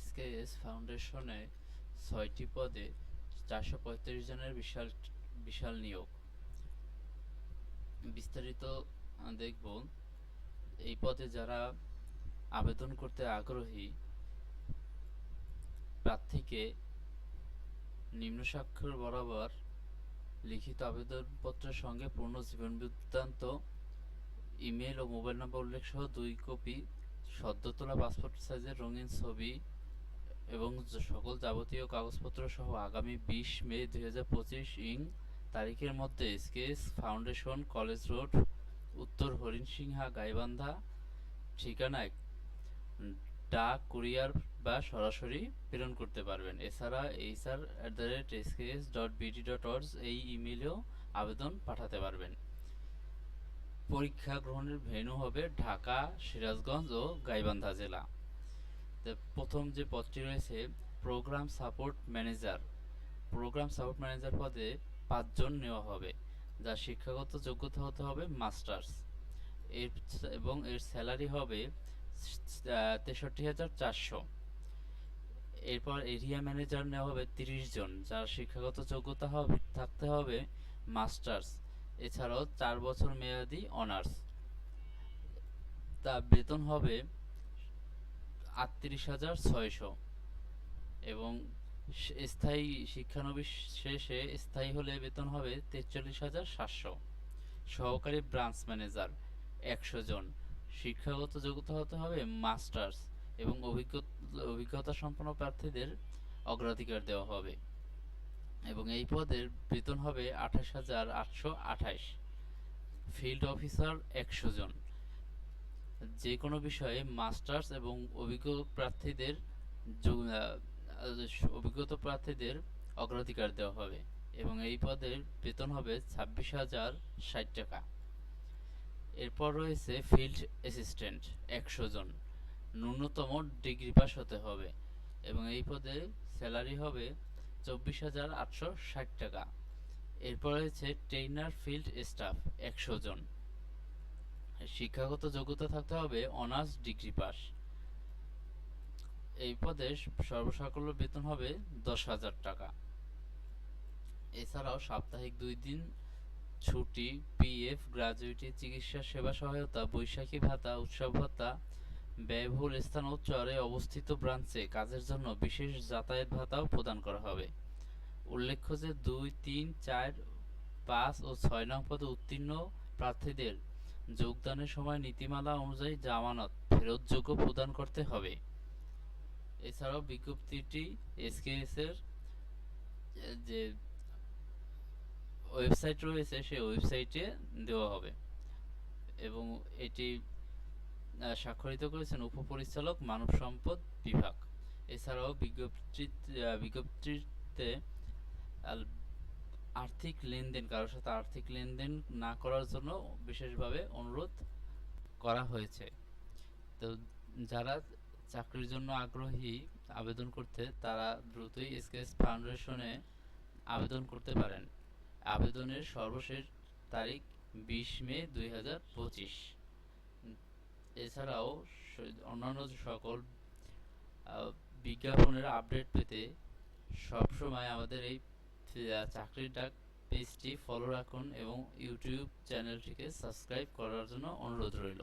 SKS ফাউন্ডেশনে ছয়টি পদে চারশো পঁয়ত্রিশ জনের বিশাল বিশাল নিয়োগ। বিস্তারিত দেখব। এই পদে যারা আবেদন করতে আগ্রহী, প্রার্থীকে নিম্ন স্বাক্ষর বরাবর লিখিত আবেদনপত্রের সঙ্গে পূর্ণ জীবন বৃত্তান্ত, ইমেল ও মোবাইল নম্বর উল্লেখ সহ দুই কপি, সদ্য তোলা পাসপোর্ট সাইজের রঙিন ছবি এবং সকল যাবতীয় কাগজপত্র সহ আগামী বিশ মে দুই হাজার পঁচিশ ইং তারিখের মধ্যে এসকেএস ফাউন্ডেশন, কলেজ রোড, উত্তর হরিণসিংহা, গাইবান্ধা ঠিকানায় ডাক কুরিয়ার বা সরাসরি প্রেরণ করতে পারবেন। এছাড়া HR at the rate SKS dot BD dot অর্স এই ইমেলেও আবেদন পাঠাতে পারবেন। পরীক্ষা গ্রহণের ভেন্যু হবে ঢাকা, সিরাজগঞ্জ ও গাইবান্ধা জেলা। প্রথম যে পদটি রয়েছে program support manager program support manager পদে পাঁচজন নেওয়া হবে, যার শিক্ষাগত যোগ্যতা হতে হবে মাস্টার্স এর এবং এর স্যালারি হবে তেষট্টি হাজার চারশো। এরপর এরিয়া ম্যানেজার নেওয়া হবে তিরিশ জন, যার শিক্ষাগত যোগ্যতা হবে, থাকতে হবে মাস্টার্স এছাড়াও চার বছর মেয়াদি অনার্স তা বেতন হবে আটত্রিশ হাজার ছয়শো। এবং স্থায়ী শিক্ষানবিশ শেষে স্থায়ী হলে বেতন হবে তেচল্লিশ হাজার সাতশো। সহকারী ব্রাঞ্চ ম্যানেজার একশো জন। শিক্ষাগত যোগ্যতা হতে হবে মাস্টার্স এবং অভিজ্ঞতা সম্পন্ন প্রার্থীদের অগ্রাধিকার দেওয়া হবে। এবং এই পদের বেতন হবে আঠাশ হাজার আটশো আঠাশ। ফিল্ড অফিসার একশো জন। যে কোনো বিষয়ে মাস্টার্স এবং অভিজ্ঞ প্রার্থীদের অভিজ্ঞতা প্রার্থীদের অগ্রাধিকার দেওয়া হবে এবং এই পদের বেতন হবে ছাব্বিশ হাজার ষাট টাকা। এরপর রয়েছে ফিল্ড অ্যাসিস্ট্যান্ট, একশো জন। ন্যূনতম ডিগ্রি পাস হতে হবে এবং এই পদে স্যালারি হবে চব্বিশ হাজার আটশো ষাট টাকা। এরপর রয়েছে ট্রেইনার, ফিল্ড স্টাফ, একশো জন। শিক্ষাগত যোগ্যতা থাকতে হবে অনার্স ডিগ্রি পাস এই পদে সর্বসাকল্য বেতন হবে দশ হাজার টাকা। এছাড়াও সাপ্তাহিক দুই দিন ছুটি পিএফ গ্রাজুয়েটি চিকিৎসা, সেবা সহায়তা, বৈশাখী ভাতা, উৎসব ভাতা, ব্যয়বহুল স্থান ও চরে অবস্থিত ব্রাঞ্চে কাজের জন্য বিশেষ যাতায়াত ভাতাও প্রদান করা হবে। উল্লেখ্য যে দুই, তিন, চার, পাঁচ ও ছয় নং পদে উত্তীর্ণ প্রার্থীদের যোগদানের সময় নীতিমালা অনুযায়ী জামানত ফেরতযোগ্য প্রদান করতে হবে। এছাড়াও বিজ্ঞপ্তিটি এসকেএস এর যে ওয়েবসাইট রয়েছে, সেই ওয়েবসাইটে দেওয়া হবে। এবং এটি স্বাক্ষরিত করেছেন উপপরিচালক মানব সম্পদ বিভাগ। এছাড়াও বিজ্ঞপ্তি বিজ্ঞপ্তিতে আর্থিক লেনদেন, কারোর সাথে আর্থিক লেনদেন না করার জন্য বিশেষভাবে অনুরোধ করা হয়েছে। তো যারা চাকরির জন্য আগ্রহী আবেদন করতে, তারা দ্রুতই এসকেএস ফাউন্ডেশনে আবেদন করতে পারেন। আবেদনের সর্বশেষ তারিখ বিশ মে দুই হাজার পঁচিশ। এছাড়াও অন্যান্য সকল বিজ্ঞাপনের আপডেট পেতে সবসময় আমাদের এই চাকরির ডাক পেজটি ফলো রাখুন এবং ইউটিউব চ্যানেলটিকে সাবস্ক্রাইব করার জন্য অনুরোধ রইল।